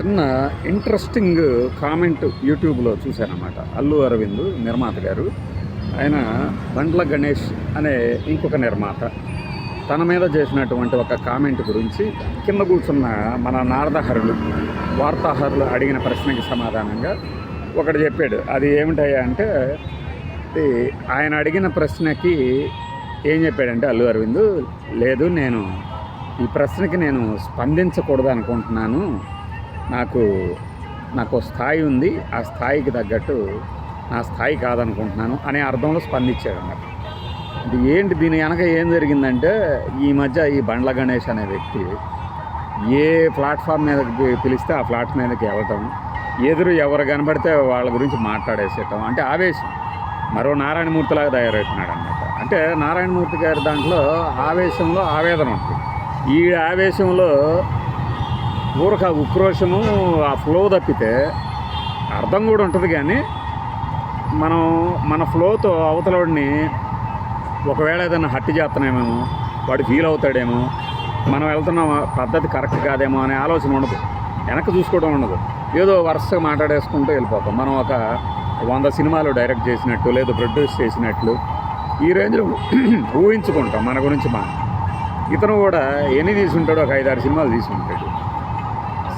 చిన్న interesting comment యూట్యూబ్లో చూశానమాట. అల్లు అరవింద్ నిర్మాత గారు. ఆయన బండ్ల గణేష్ అనే ఇంకొక నిర్మాత. తన మీద చేసినటువంటి ఒక కామెంట్ గురించి కింద కూర్చున్న మన నారదహరులు వార్తాహరులు అడిగిన ప్రశ్నకి సమాధానంగా ఒకటి చెప్పాడు. అది ఏమిటయ్యా అంటే ఆయన అడిగిన ప్రశ్నకి ఏం చెప్పాడంటే అల్లు అరవింద్ లేదు నేను ఈ ప్రశ్నకి నేను స్పందించకూడదు అనుకుంటున్నాను నాకు నాకు స్థాయి ఉంది. ఆ స్థాయికి తగ్గట్టు నా స్థాయి కాదనుకుంటున్నాను అనే అర్థంలో స్పందించాడు అన్నమాట ఇది ఏంటి? దీని వెనక ఏం జరిగిందంటే ఈ మధ్య ఈ బండ్ల గణేష్ అనే వ్యక్తి ఏ ప్లాట్ఫామ్ మీద పిలిస్తే ఆ ప్లాట్ మీదకి వెళ్ళటం ఎదురు ఎవరు కనబడితే వాళ్ళ గురించి మాట్లాడేసేయటం అంటే ఆవేశం. మరో నారాయణమూర్తిలాగా తయారవుతున్నాడు అనమాట అంటే నారాయణమూర్తి గారి దాంట్లో ఆవేశంలో ఆవేదన ఉంటుంది. ఈ ఆవేశంలో ఊరక ఉక్రోషము ఆ ఫ్లో తప్పితే అర్థం కూడా ఉంటుంది కానీ మనం మన ఫ్లోతో అవతలవాడిని ఒకవేళ ఏదైనా హట్టి చేస్తున్నామేమో వాడు ఫీల్ అవుతాడేమో మనం వెళ్తున్న పద్ధతి కరెక్ట్ కాదేమో అనే ఆలోచన ఉండదు. వెనక్కి చూసుకోవడం ఉండదు. ఏదో వరుసగా మాట్లాడేసుకుంటూ వెళ్ళిపోతాం. మనం ఒక వంద సినిమాలు డైరెక్ట్ చేసినట్టు లేదా ప్రొడ్యూస్ చేసినట్లు ఈ రేంజ్లో ఊహించుకుంటాం మన గురించి మనం ఇతను కూడా ఎన్ని తీసుంటాడో ఒక ఐదారు సినిమాలు తీసుకుంటాడు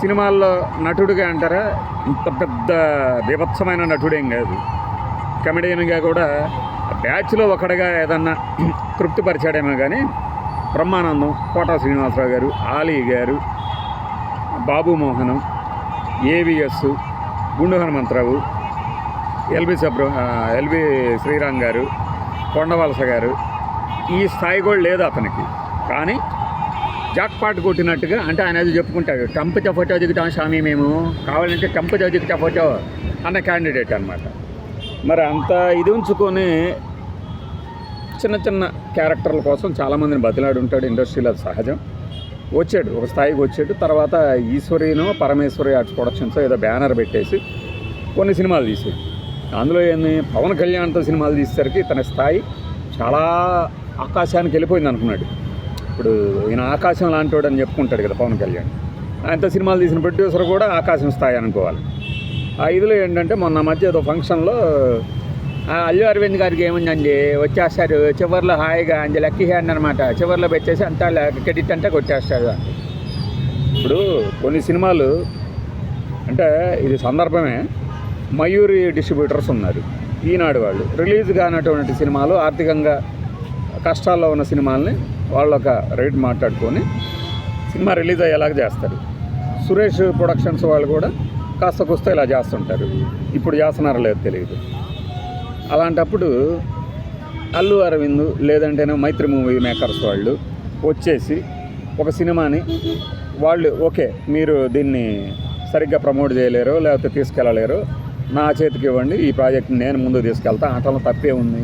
సినిమాల్లో నటుడిగా అంటారా? ఇంత పెద్ద బీభత్సమైన నటుడేం కాదు. కమెడియన్గా కూడా బ్యాచ్లో ఒకటిగా ఏదన్నా తృప్తిపరిచాడేమో కానీ బ్రహ్మానందం కోటా శ్రీనివాసరావు గారు ఆలీ గారు Babu Mohan AVS Gundu Hanumantharao L B సబ్ర LB Sriram garu Kondavalasa గారు ఈ స్థాయి కూడా లేదు అతనికి. కానీ జాక్పాట్ కొట్టినట్టుగా అంటే ఆయన అది చెప్పుకుంటాడు. టంపచ ఫోటో దిగుతాం స్వామి మేము. కావాలంటే టంపచ దిగుతా ఫోటో అన్న క్యాండిడేట్ అనమాట మరి అంత ఇది ఉంచుకొని చిన్న చిన్న క్యారెక్టర్ల కోసం చాలామందిని బతిలాడు ఉంటాడు. ఇండస్ట్రీలో అది సహజం. వచ్చాడు ఒక స్థాయికి వచ్చాడు. తర్వాత ఈశ్వరీనో పరమేశ్వరి ఆర్ట్స్ ప్రొడక్షన్స్ ఏదో బ్యానర్ పెట్టేసి కొన్ని సినిమాలు తీసాడు అందులో ఏంది పవన్ కళ్యాణ్తో సినిమాలు తీసేసరికి తన స్థాయి చాలా ఆకాశానికి వెళ్ళిపోయింది అనుకున్నాడు ఇప్పుడు ఈయన ఆకాశం లాంటివాడు అని చెప్పుకుంటాడు కదా పవన్ కళ్యాణ్. ఆయనతో సినిమాలు తీసిన ప్రొడ్యూసర్ కూడా ఆకాశం స్థాయి అనుకోవాలి. ఆ ఇదిలో ఏంటంటే మొన్న మధ్య ఏదో ఫంక్షన్లో ఆ అల్లు అరవింద్ గారికి ఏముందండి? వచ్చేస్తారు. చివర్లో హాయిగా అంది లక్కీ హ్యాండ్ అనమాట చివర్లో పెట్టేసి అంతా క్రెడిట్ అంతా కొట్టేస్తాడు ఇప్పుడు కొన్ని సినిమాలు అంటే ఇది సందర్భమే. మయూరి డిస్ట్రిబ్యూటర్స్ ఉన్నారు. ఈనాడు వాళ్ళు. రిలీజ్ కానటువంటి సినిమాలు ఆర్థికంగా కష్టాల్లో ఉన్న సినిమాల్ని వాళ్ళు ఒక రేట్ మాట్లాడుకొని సినిమా రిలీజ్ అయ్యేలాగా చేస్తారు. సురేష్ ప్రొడక్షన్స్ వాళ్ళు కూడా కాస్త కుస్త ఇలా చేస్తుంటారు. ఇప్పుడు చేస్తున్నారో లేదో తెలియదు. అలాంటప్పుడు అల్లు అరవింద్ లేదంటేనే మైత్రి మూవీ మేకర్స్ వాళ్ళు వచ్చేసి ఒక సినిమాని వాళ్ళు ఓకే మీరు దీన్ని సరిగ్గా ప్రమోట్ చేయలేరు లేకపోతే తీసుకెళ్ళలేరు నా చేతికి ఇవ్వండి ఈ ప్రాజెక్ట్ని నేను ముందు తీసుకెళ్తా ఆటలో తప్పే ఉంది.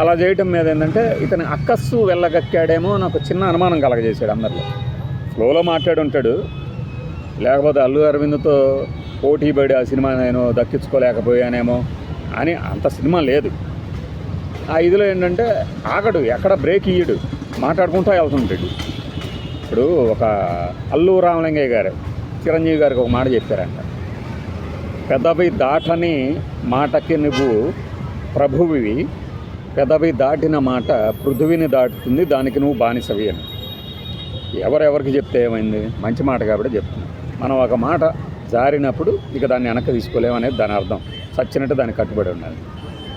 అలా చేయటం మీద ఏంటంటే ఇతని అక్కస్సు వెళ్ళగక్కాడేమో నాకు చిన్న అనుమానం కలగజేశాడు అందరిలో. ఫ్లోలో మాట్లాడి ఉంటాడు. లేకపోతే అల్లు అరవింద్తో పోటీ పడి ఆ సినిమా నేను దక్కించుకోలేకపోయానేమో అని అంత సినిమా లేదు. ఆ ఇదిలో ఏంటంటే ఆగడు ఎక్కడ బ్రేక్ ఇయ్యడు మాట్లాడుకుంటూ వెళ్తుంటాడు ఇప్పుడు ఒక అల్లు రామలింగయ్య గారు చిరంజీవి గారికి ఒక మాట చెప్పారంట. పెద్దపై దాటని మాటకి నువ్వు ప్రభువివి పెదవి దాటిన మాట పృథువిని దాటుతుంది దానికి నువ్వు బానిసవి అని. ఎవరెవరికి చెప్తే ఏమైంది? మంచి మాట కాబట్టి చెప్తున్నా. మనం ఒక మాట జారినప్పుడు ఇక దాన్ని వెనక్కి తీసుకోలేమనేది దాని అర్థం. చచ్చినట్టు దానికి కట్టుబడి ఉండాలి.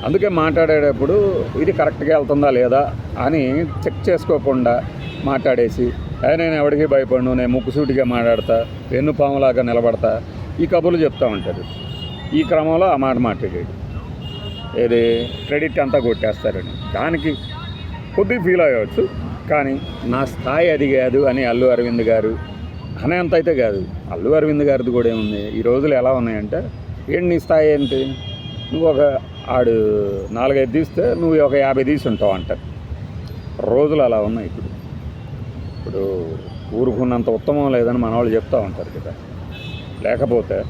అందుకే మాట్లాడేటప్పుడు ఇది కరెక్ట్గా వెళ్తుందా లేదా అని చెక్ చేసుకోకుండా మాట్లాడేసి నేను ఎవరికి భయపడను నేను ముక్కుసూటిగా మాట్లాడతా వెన్ను పాములాగా నిలబడతా ఈ కబుర్లు చెప్తా ఉంటారు. ఈ క్రమంలో ఆ మాట మాట్లాడాడు ఏది? క్రెడిట్ అంతా కొట్టేస్తారని. దానికి కొద్దిగా ఫీల్ అయ్యవచ్చు కానీ నా స్థాయి అది కాదు అని అల్లు అరవింద్ గారు అనేంత అయితే కాదు. అల్లు అరవింద్ గారిది కూడా ఏముంది? ఈ రోజులు ఎలా ఉన్నాయంటే ఏంటి నీ స్థాయి ఏంటి? నువ్వు ఒక ఆడు నాలుగైదు తీస్తే నువ్వు ఒక యాభై తీసి ఉంటావు అంటారు. రోజులు అలా ఉన్నాయి ఇప్పుడు. ఇప్పుడు ఊరుకున్నంత ఉత్తమం లేదని మన వాళ్ళు చెప్తూ ఉంటారు కదా. లేకపోతే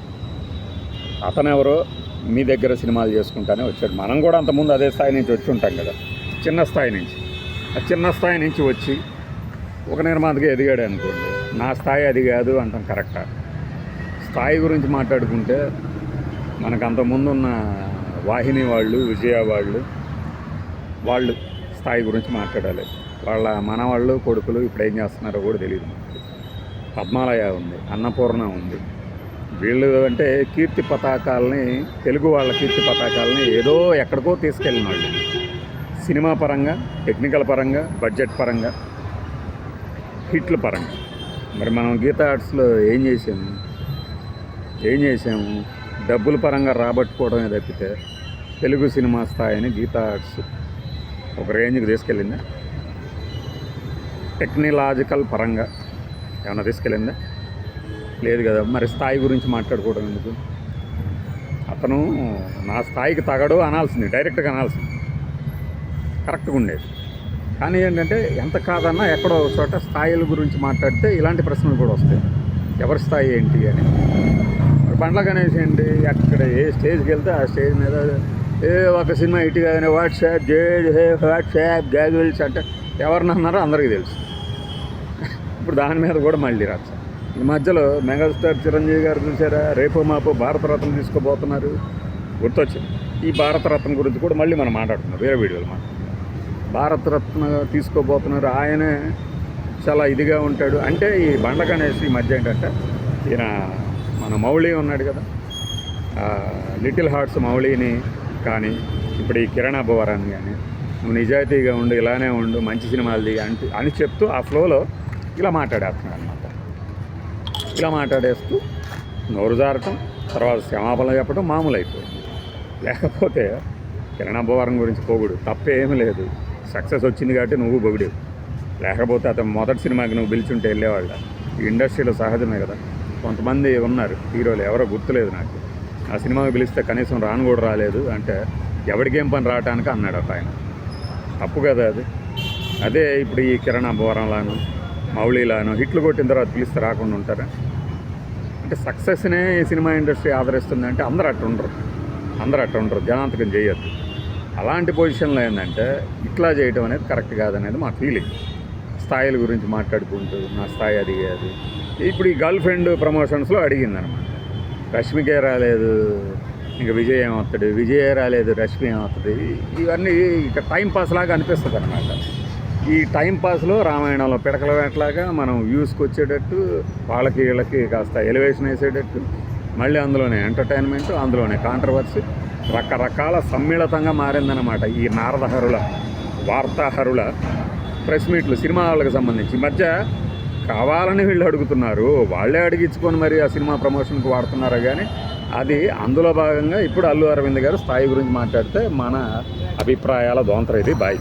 అతనెవరో మీ దగ్గర సినిమాలు చేసుకుంటానే వచ్చాడు. మనం కూడా అంతకుముందు అదే స్థాయి నుంచి వచ్చి ఉంటాం కదా. చిన్న స్థాయి నుంచి. ఆ చిన్న స్థాయి నుంచి వచ్చి ఒక నిర్మాతగా ఎదిగాడు అనుకోండి. నా స్థాయి అది కాదు అంటాం కరెక్టా? స్థాయి గురించి మాట్లాడుకుంటే మనకు అంతకుముందు ఉన్న వాహిని వాళ్ళు విజయ వాళ్ళు వాళ్ళు స్థాయి గురించి మాట్లాడాలి. వాళ్ళ మనవాళ్ళు కొడుకులు ఇప్పుడు ఏం చేస్తున్నారో కూడా తెలియదు పద్మాలయ ఉంది అన్నపూర్ణ ఉంది. వీళ్ళు అంటే కీర్తి పతాకాలని తెలుగు వాళ్ళ కీర్తి పతాకాలని ఏదో ఎక్కడికో తీసుకెళ్ళిన వాళ్ళు. సినిమా పరంగా టెక్నికల్ పరంగా బడ్జెట్ పరంగా హిట్ల పరంగా. మరి మనం గీతా ఆర్ట్స్లో ఏం చేసాము ఏం చేసాము డబ్బుల పరంగా రాబట్టుకోవడమే తప్పితే తెలుగు సినిమా స్థాయిని గీతా ఆర్ట్స్ ఒక రేంజ్కి తీసుకెళ్ళిందా? టెక్నాలజికల్ పరంగా ఏమైనా తీసుకెళ్ళిందా? లేదు కదా. మరి స్థాయి గురించి మాట్లాడుకోవడం ఎందుకు? అతను నా స్థాయికి తగడు అనాల్సింది డైరెక్ట్గా అనాల్సింది. కరెక్ట్గా ఉండేది. కానీ ఏంటంటే ఎంత కాదన్నా ఎక్కడో చోట స్థాయిల గురించి మాట్లాడితే ఇలాంటి ప్రశ్నలు కూడా వస్తాయి. ఎవరి స్థాయి ఏంటి అని. బండ్ల గణేష్ ఏంటి? అక్కడ ఏ స్టేజ్కి వెళ్తే ఆ స్టేజ్ మీద ఏ ఒక సినిమా ఇటు కానీ వాట్సాప్ జే హే వాట్సాప్ గ్యాగుల్స్ అంటే ఎవరిని అన్నారో అందరికీ తెలుసు. ఇప్పుడు దాని మీద కూడా మళ్ళీ రచ్చ ఈ మధ్యలో మెగాస్టార్ చిరంజీవి గారు చూసారా? రేపు మాపు భారతరత్న తీసుకోబోతున్నారు గుర్తొచ్చింది. ఈ భారతరత్న గురించి కూడా మళ్ళీ మనం మాట్లాడుతున్నాం వేరే వీడియోలు మనం భారతరత్న తీసుకోబోతున్నారు ఆయనే చాలా ఇదిగా ఉంటాడు. అంటే ఈ బండ గణేష్ ఈ మధ్య ఏంటంటే ఈయన మన మౌళి ఉన్నాడు కదా. లిటిల్ హార్ట్స్ మౌళిని కానీ ఇప్పుడు ఈ కిరణ్ అబ్బవరాన్ని కానీ నువ్వు నిజాయితీగా ఉండు ఇలానే ఉండు మంచి సినిమాలు దిగి అంటే అని చెప్తూ ఆ ఫ్లోలో ఇలా మాట్లాడేస్తున్నాడు అనమాట ఇలా మాట్లాడేస్తూ నోరు జారటం తర్వాత క్షమాపణ చెప్పడం మామూలు అయిపోయింది లేకపోతే కిరణ్ గురించి పోగుడు తప్పేమీ లేదు. సక్సెస్ వచ్చింది కాబట్టి నువ్వు పొగిడు లేకపోతే అతను మొదటి సినిమాకి నువ్వు పిలిచుంటే వెళ్ళేవాళ్ళ. ఈ ఇండస్ట్రీలో సహజమే కదా. కొంతమంది ఉన్నారు హీరోలు ఎవరో గుర్తులేదు నాకు. ఆ సినిమాకి పిలిస్తే కనీసం రాను కూడా రాలేదు అంటే ఎవరికేం పని రావటానికి అన్నాడు ఒక ఆయన. తప్పు కదా అది. అదే ఇప్పుడు ఈ కిరణ్ అబ్బవరంలాను మౌళిలాను హిట్లు కొట్టిన తర్వాత పిలిస్తే రాకుండా ఉంటారా? అంటే సక్సెస్నే ఈ సినిమా ఇండస్ట్రీ ఆదరిస్తుంది అంటే అందరూ అట్టు ఉండరు. అందరూ అట్టు ఉండరు. జనాంతకం చేయొద్దు. అలాంటి పొజిషన్లో ఏంటంటే ఇట్లా చేయడం అనేది కరెక్ట్ కాదనేది మా ఫీలింగ్. స్థాయిల గురించి మాట్లాడుకుంటూ నా స్థాయి అది ఇప్పుడు ఈ గర్ల్ ఫ్రెండ్ ప్రమోషన్స్లో అడిగింది అనమాట రష్మికే రాలేదు ఇంకా విజయ్ ఏమవుతాడు విజయ్ రాలేదు రష్మి ఏమవుతుంది ఇవన్నీ ఇక టైం పాస్ లాగా అనిపిస్తుంది అనమాట ఈ టైంపాస్లో రామాయణంలో పిడకల వేటలాగా మనం వ్యూస్కి వచ్చేటట్టు వాళ్ళకి వీళ్ళకి కాస్త ఎలివేషన్ వేసేటట్టు మళ్ళీ అందులోనే ఎంటర్టైన్మెంట్ అందులోనే కాంట్రవర్సీ రకరకాల సమ్మిళితంగా మారిందనమాట ఈ నారదహరుల వార్తాహరుల ప్రెస్ మీట్లు సినిమా వాళ్ళకి సంబంధించి. మధ్య కావాలని వీళ్ళు అడుగుతున్నారు. వాళ్ళే అడిగించుకొని మరి ఆ సినిమా ప్రమోషన్కి వాడుతున్నారు కానీ అది అందులో భాగంగా ఇప్పుడు అల్లు అరవింద్ గారు స్థాయి గురించి మాట్లాడితే మన అభిప్రాయాల దోంతర ఇది బాయ్.